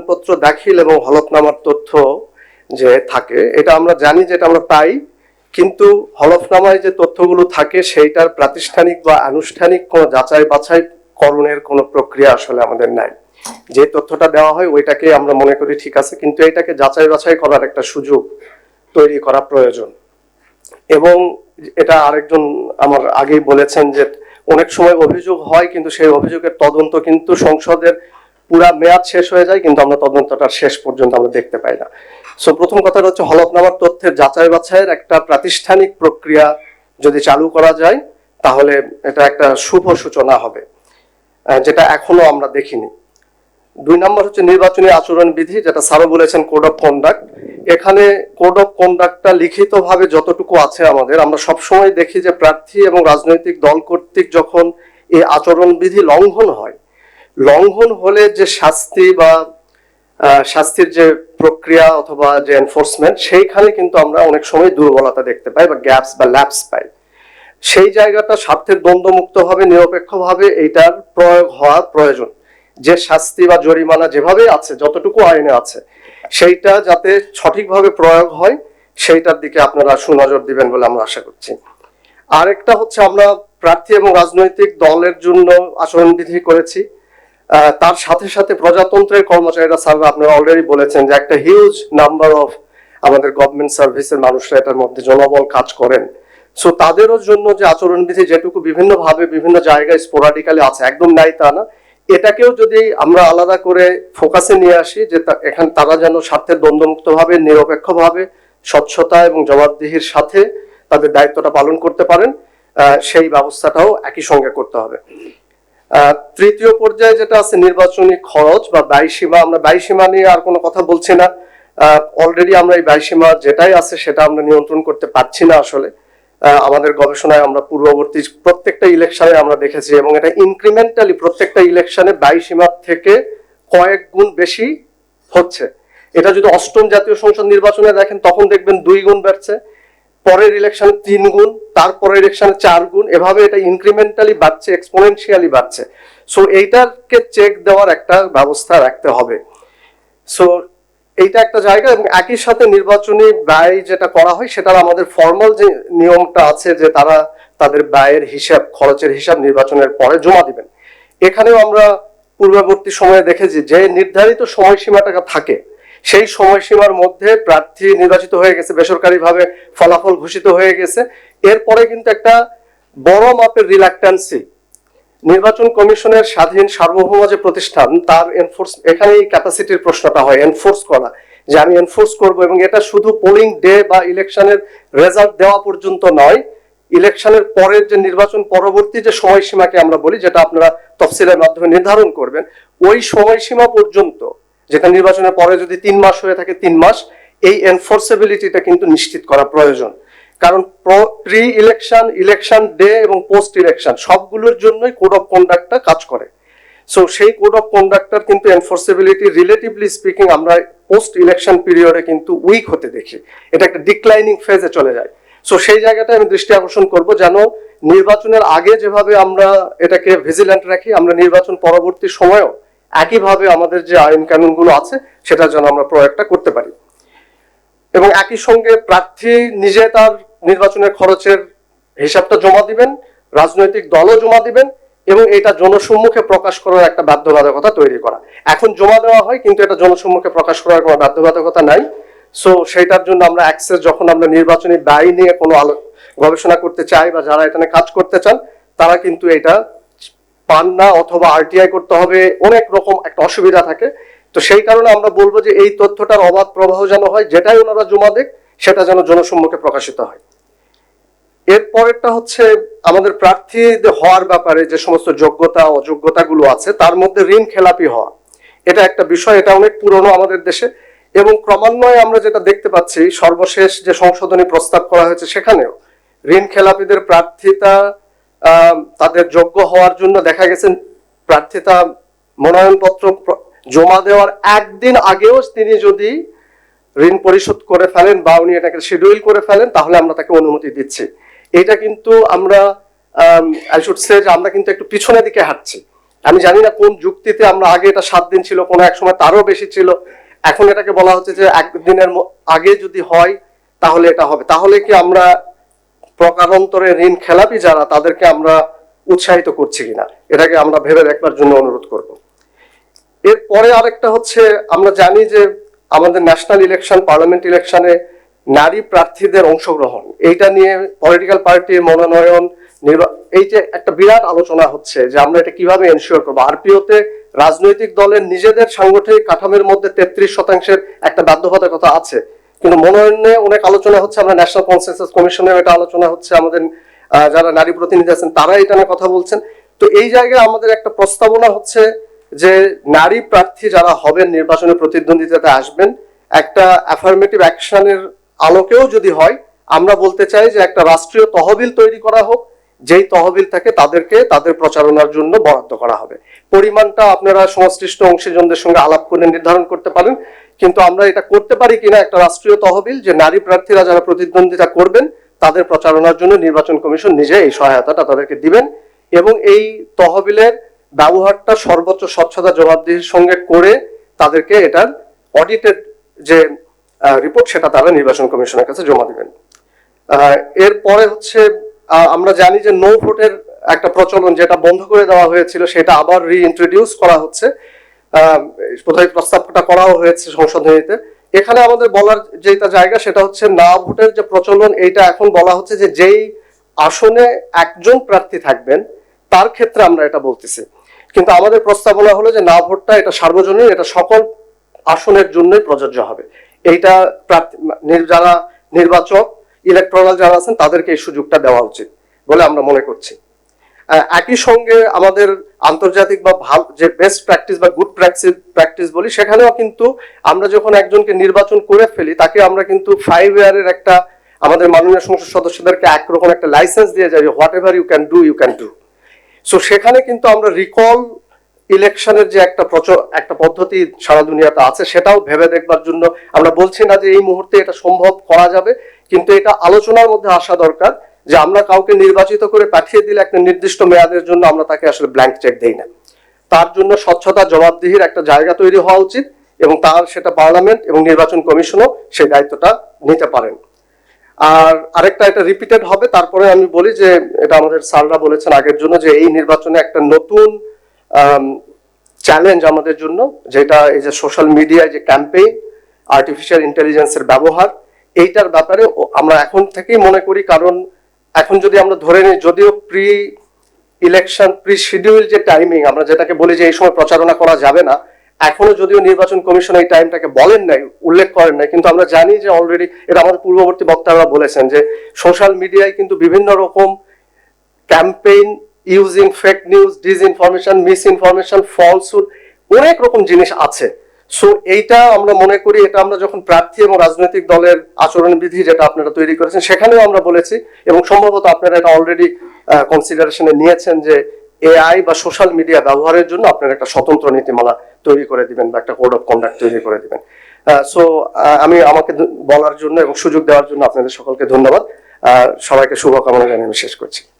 মনোনয়নপত্র দাখিল এবং হলফনামার তথ্য যে থাকে, এটা আমরা জানি যে এটা আমরা পাই, কিন্তু হলফনামায় যে তথ্যগুলো থাকে, সেইটার প্রাতিষ্ঠানিক বা আনুষ্ঠানিক কোনো যাচাই বাছাই করণের কোনো প্রক্রিয়া আসলে আমাদের নাই। যে তথ্যটা দেওয়া হয়, ওইটাকে আমরা মনে করি ঠিক আছে, কিন্তু এটাকে যাচাই বাছাই করার একটা সুযোগ তৈরি করা প্রয়োজন। এবং এটা আরেকজন আমার আগেই বলেছেন যে অনেক সময় অভিযোগ হয়, কিন্তু সেই অভিযোগের তদন্ত কিন্তু সংসদের পুরা মেয়াদ শেষ হয়ে যায়, কিন্তু আমরা তদন্তটা শেষ পর্যন্ত আমরা দেখতে পাই না। সো প্রথম কথাটা হচ্ছে হলফনামার তথ্যের যাচাই বাছাইয়ের একটা প্রাতিষ্ঠানিক প্রক্রিয়া যদি চালু করা যায়, তাহলে এটা একটা শুভ সূচনা হবে যেটা এখনও আমরা দেখিনি। দুই নম্বর হচ্ছে নির্বাচনী আচরণ বিধি, যেটা স্যারও বলেছেন কোড অফ কন্ডাক্ট এখানে কোড অফ কন্ডাক্টটা লিখিতভাবে যতটুকু আছে আমাদের, আমরা সবসময় দেখি যে প্রার্থী এবং রাজনৈতিক দল কর্তৃক যখন এই আচরণ বিধি লঙ্ঘন হয় লঙ্ঘন হলে যে শাস্তি বা শাস্তির যে প্রক্রিয়া অথবা যে এনফোর্সমেন্ট সেইখানে কিন্তু আমরা অনেক সময় দুর্বলতা দেখতে পাই বা গ্যাপস বা ল্যাপস পাই। সেই জায়গাটা স্বার্থের দ্বন্দ্বমুক্ত ভাবে নিরপেক্ষভাবে এইটার প্রয়োগ হওয়া প্রয়োজন। যে শাস্তি বা জরিমানা যেভাবে আছে, যতটুকু আইনে আছে, সেইটা যাতে সঠিকভাবে প্রয়োগ হয়, সেইটার দিকে আপনারা সুনজর দিবেন বলে আমরা আশা করছি। আরেকটা হচ্ছে আমরা প্রার্থী এবং রাজনৈতিক দলের জন্য আচরণবিধি করেছি। তার সাথে সাথে প্রজাতন্ত্রের কর্মচারীরা স্যার আপনারা অলরেডি বলেছেন যে একটা হিউজ নাম্বার অফ আমাদের গভর্নমেন্ট সার্ভিসের মানুষরা এটার মধ্যে জনবল কাজ করেন। সো তাদেরও জন্য যে আচরণবিধি যেটুকু বিভিন্ন ভাবে বিভিন্ন জায়গায় স্পোরাডিক্যালি আছে, একদম নাই তা না। এটাকেও যদি আমরা আলাদা করে ফোকাসে নিয়ে আসি যে এখানে তারা যেন স্বার্থের দ্বন্দ্বমুক্ত ভাবে নিরপেক্ষভাবে, স্বচ্ছতা এবং জবাবদিহির সাথে তাদের দায়িত্বটা পালন করতে পারেন সেই ব্যবস্থাটাও একই সঙ্গে করতে হবে। তৃতীয় পর্যায়ে যেটা আছে নির্বাচনী খরচ বা ব্যয় সীমা আমরা ব্যয় সীমা নিয়ে আর কোনো কথা বলছি না। অলরেডি আমরা এই ব্যয় সীমা যেটাই আছে সেটা আমরা নিয়ন্ত্রণ করতে পারছি না আসলে। আমাদের গবেষণায় আমরা পূর্ববর্তী প্রত্যেকটা ইলেকশনে আমরা দেখেছি এবং এটা ইনক্রিমেন্টালি প্রত্যেকটা ইলেকশনে ব্যয় সীমার থেকে কয়েক গুণ বেশি হচ্ছে। এটা যদি অষ্টম জাতীয় সংসদ নির্বাচনে দেখেন, তখন দেখবেন দুই গুণ বাড়ছে। পরের ইলেকশনে তিন গুণ, তারপরের ইলেকশনে চার গুণ, এভাবে এটা ইনক্রিমেন্টালি বাড়ছে এক্সপোনেনশিয়ালি বাড়ছে। সো এইটাকে চেক দেওয়ার একটা ব্যবস্থা রাখতে হবে। সো এইটা একটা জায়গা এবং একই সাথে নির্বাচনী ব্যয় যেটা করা হয়, সেটার আমাদের ফর্মাল যে নিয়মটা আছে যে তারা তাদের ব্যয়ের হিসাব, খরচের হিসাব নির্বাচনের পরে জমা দিবেন। এখানেও আমরা পূর্ববর্তী সময়ে দেখেছি যে নির্ধারিত সময়সীমাটা থাকে। সেই সময়সীমার মধ্যে প্রার্থী নির্বাচিত হয়ে গেছে, বেসরকারিভাবে ফলাফল ঘোষিত হয়ে গেছে। এরপরে কিন্তু একটা বড় মাপের রিল্যাক্টেন্সি নির্বাচন কমিশনের স্বাধীন সার্বভৌম যে প্রতিষ্ঠান, তার এনফোর্স এখানে এই ক্যাপাসিটির প্রশ্নটা হয় এনফোর্স করা। যে আমি এনফোর্স করব এবং এটা শুধু পোলিং ডে বা ইলেকশনের রেজাল্ট দেওয়া পর্যন্ত নয় ইলেকশনের পরের যে নির্বাচন পরবর্তী যে সময়সীমাকে আমরা বলি, যেটা আপনারা তফসিলের মাধ্যমে নির্ধারণ করবেন, ওই সময়সীমা পর্যন্ত যেটা নির্বাচনের পরে যদি তিন মাস হয়ে থাকে তিন মাস, এই এনফোর্সেবিলিটিটা কিন্তু নিশ্চিত করা প্রয়োজন। কারণ প্রি ইলেকশন ইলেকশন ডে এবং পোস্ট ইলেকশন সবগুলোর জন্যই কোড অফ কন্ডাক্টটা কাজ করে। সো সেই কোড অফ কন্ডাক্টর কিন্তু এনফোর্সেবিলিটি রিলেটিভলি স্পিকিং আমরা পোস্ট ইলেকশন পিরিয়ডে কিন্তু উইক হতে দেখি। এটা একটা ডিক্লাইনিং ফেজে চলে যায়। সো সেই জায়গাটা আমি দৃষ্টি আকর্ষণ করব যেন নির্বাচনের আগে যেভাবে আমরা এটাকে ভিজিল্যান্ট রাখি, আমরা নির্বাচন পরবর্তী সময়েও একইভাবে আমাদের যে আইন কানুনগুলো আছে, সেটা যেন আমরা প্রয়োগটা করতে পারি। এবং একই সঙ্গে প্রার্থী নিজে তার নির্বাচনের খরচের হিসাবটা জমা দিবেন, রাজনৈতিক দলও জমা দিবেন, এবং এটা জনসম্মুখে প্রকাশ করার একটা বাধ্যবাধকতা তৈরি করা। এখন জমা দেওয়া হয়, কিন্তু এটা জনসম্মুখে প্রকাশ করার কোনো বাধ্যবাধকতা নাই। সো সেইটার জন্য আমরা অ্যাক্সেস যখন আমরা নির্বাচনী ব্যয় নিয়ে কোনো গবেষণা করতে চাই বা যারা এখানে কাজ করতে চান, তারা কিন্তু এটা পান না অথবা আরটিআই করতে হবে, অনেক রকম একটা অসুবিধা থাকে। তো সেই কারণে আমরা বলব যে এই তথ্যটার অবাধ প্রবাহ যেন হয়, যেটাই ওনারা জমা দেখ সেটা যেন জনসম্মুখে প্রকাশিত হয়। এরপরেরটা হচ্ছে আমাদের প্রার্থী হওয়ার ব্যাপারে যে সমস্ত যোগ্যতা অযোগ্যতা গুলো আছে, তার মধ্যে ঋণ খেলাপি হওয়া। এটা একটা বিষয়, এটা অনেক পুরনো আমাদের দেশে। এবং ক্রমান্বয়ে আমরা যেটা দেখতে পাচ্ছি, সর্বশেষ যে সংশোধনী প্রস্তাব করা হয়েছে সেখানেও ঋণ খেলাপিদের প্রার্থিতা তাদের যোগ্য হওয়ার জন্য দেখা গেছে প্রার্থিতা মনোনয়নপত্র জমা দেওয়ার একদিন আগেও তিনি যদি ঋণ পরিশোধ করে ফেলেন বা উনি এটাকে শিডিউল করে ফেলেন, তাহলে আমরা তাকে অনুমতি দিচ্ছি। এটা কিন্তু আমরা আই শুড সে আমরা কিন্তু একটু পিছনের দিকে হাঁটছি। আমি জানি না কোন যুক্তিতে আমরা আগে এটা সাত দিন ছিল, কোনো এক সময় তারও বেশি ছিল। এখন এটাকে বলা হচ্ছে যে একদিনের আগে যদি হয়, তাহলে এটা হবে। তাহলে কি আমরা প্রকারান্তরে ঋণ খেলাপি যারা, তাদেরকে আমরা উৎসাহিত করছি কিনা, এটাকে আমরা ভেবে দেখবার জন্য অনুরোধ করব। এরপরে আরেকটা হচ্ছে, আমরা জানি যে আমাদের ন্যাশনাল ইলেকশন পার্লামেন্ট ইলেকশনে নারী প্রার্থীদের অংশগ্রহণ, এইটা নিয়ে পলিটিক্যাল পার্টির মনোনয়ন এই যে একটা বিরাট আলোচনা হচ্ছে যে আমরা এটা কীভাবে এনশিওর করব। আরপিওতে রাজনৈতিক দলের নিজেদের সাংগঠনিক কাঠামোর মধ্যে তেত্রিশ শতাংশের একটা বাধ্যবাধকতা আছে কিন্তু মনোনয়নে অনেক আলোচনা হচ্ছে, আমরা ন্যাশনাল কনসেনসাস কমিশনের এটা আলোচনা হচ্ছে, আমাদের যারা নারী প্রতিনিধি আছেন, তারা এটা নিয়ে কথা বলছেন। তো এই জায়গায় আমাদের একটা প্রস্তাবনা হচ্ছে যে নারী প্রার্থী যারা হবেন নির্বাচনে প্রতিদ্বন্দ্বিতাতে আসবেন, একটা অ্যাফার্মেটিভ অ্যাকশনের আলোকেও যদি হয়, আমরা বলতে চাই যে একটা রাষ্ট্রীয় তহবিল তৈরি করা হোক, যেই তহবিল থাকে তাদেরকে তাদের প্রচারণার জন্য বরাদ্দ করা হবে। পরিমাণটা আপনারা সংশ্লিষ্ট অংশীজনদের সঙ্গে আলাপ করে নির্ধারণ করতে পারেন। কিন্তু আমরা এটা করতে পারি কিনা একটা রাষ্ট্রীয় তহবিল যে নারী প্রার্থীরা যারা প্রতিদ্বন্দ্বিতা করবেন, তাদের প্রচারণার জন্য নির্বাচন কমিশন নিজে এই সহায়তাটা তাদেরকে দিবেন এবং এই তহবিলের ব্যবহারটা সর্বোচ্চ স্বচ্ছতা জবাবদিহির সঙ্গে করে তাদেরকে এটার অডিটেড যে রিপোর্ট সেটা তারা নির্বাচন কমিশনের কাছে জমা দিবেন। এরপরে হচ্ছে আমরা জানি যে নো ভোটের একটা প্রচলন যেটা বন্ধ করে দেওয়া হয়েছিল, সেটা আবার রিইন্ট্রোডিউস করা হচ্ছে। বোধহয় প্রস্তাবটা করাও হয়েছে সংশোধনীতে এখানে আমাদের বলার যেটা জায়গা সেটা হচ্ছে না ভোটের যে প্রচলন, এইটা এখন বলা হচ্ছে যে যেই আসনে একজন প্রার্থী থাকবেন, তার ক্ষেত্রে আমরা এটা বলতেছি। কিন্তু আমাদের প্রস্তাবনা হলো যে না ভোটটা এটা সার্বজনীন, এটা সকল আসনের জন্যই প্রযোজ্য হবে। এইটা প্রার্থী যারা নির্বাচক ইলেকট্রাল যারা আছেন, তাদেরকে এই সুযোগটা দেওয়া উচিত বলে আমরা মনে করছি। একই সঙ্গে আমাদের আন্তর্জাতিক বা ভালো যে বেস্ট প্র্যাকটিস বা গুড প্র্যাকটিস প্র্যাকটিস বলি, সেখানেও কিন্তু আমরা যখন একজনকে নির্বাচন করে ফেলি, তাকে আমরা কিন্তু ফাইভ ইয়ারের একটা আমাদের মাননীয় সংসদ সদস্যদেরকে একরকম একটা লাইসেন্স দিয়ে যাই whatever you can do you can do so সেখানে কিন্তু আমরা রিকল ইলেকশনের যে একটা প্রচ- একটা পদ্ধতি সারা দুনিয়াতে আছে, সেটাও ভেবে দেখবার জন্য আমরা বলছি না যে এই মুহূর্তে এটা সম্ভব করা যাবে, কিন্তু এটা আলোচনার মধ্যে আসা দরকার। যে আমরা কাউকে নির্বাচিত করে পাঠিয়ে দিলে একটা নির্দিষ্ট মেয়াদের জন্য আমরা তাকে আসলে ব্ল্যাঙ্ক চেক দেই না। তার জন্য স্বচ্ছতা, জবাবদিহির একটা জায়গা তৈরি হওয়া উচিত এবং তার সেটা পার্লামেন্ট এবং নির্বাচন কমিশনও সেই দায়িত্বটা নিতে পারেন। আর আরেকটা এটা রিপিটেড হবে, তারপরে আমি বলি যে এটা আমাদের স্যাররা বলেছেন আগের জন্য যে এই নির্বাচনে একটা নতুন চ্যালেঞ্জ আমাদের জন্য, যেটা এই যে সোশ্যাল মিডিয়ায় যে ক্যাম্পেইন আর্টিফিশিয়াল ইন্টেলিজেন্সের ব্যবহার, এইটার ব্যাপারে আমরা এখন থেকেই মনে করি, কারণ এখন যদি আমরা ধরে নিই, যদিও প্রি ইলেকশন প্রি শিডিউল যে টাইমিং আমরা যেটাকে বলি যে এই সময় প্রচারণা করা যাবে না, এখনও যদিও নির্বাচন কমিশন এই টাইমটাকে বলেন নাই, উল্লেখ করেন নাই, কিন্তু আমরা জানি যে অলরেডি এটা আমাদের পূর্ববর্তী বক্তারা বলেছেন যে সোশ্যাল মিডিয়ায় কিন্তু বিভিন্ন রকম campaign using fake news disinformation misinformation falsehood অনেক রকম জিনিস আছে। সো এইটা আমরা মনে করি, এটা আমরা যখন প্রার্থী এবং রাজনৈতিক দলের আচরণ বিধি যেটা আপনারা তৈরি করেছেন, সেখানেও আমরা বলেছি এবং সম্ভবত আপনারা এটা অলরেডি কনসিডারেশনে নিয়েছেন যে এআই বা সোশ্যাল মিডিয়া ব্যবহারের জন্য আপনারা একটা স্বতন্ত্র নীতিমালা তৈরি করে দিবেন বা একটা কোড অফ কন্ডাক্ট তৈরি করে দিবেন। সো আমি আমাকে বলার জন্য এবং সুযোগ দেওয়ার জন্য আপনাদের সকলকে ধন্যবাদ। সবাইকে শুভকামনা জানিয়ে আমি শেষ করছি।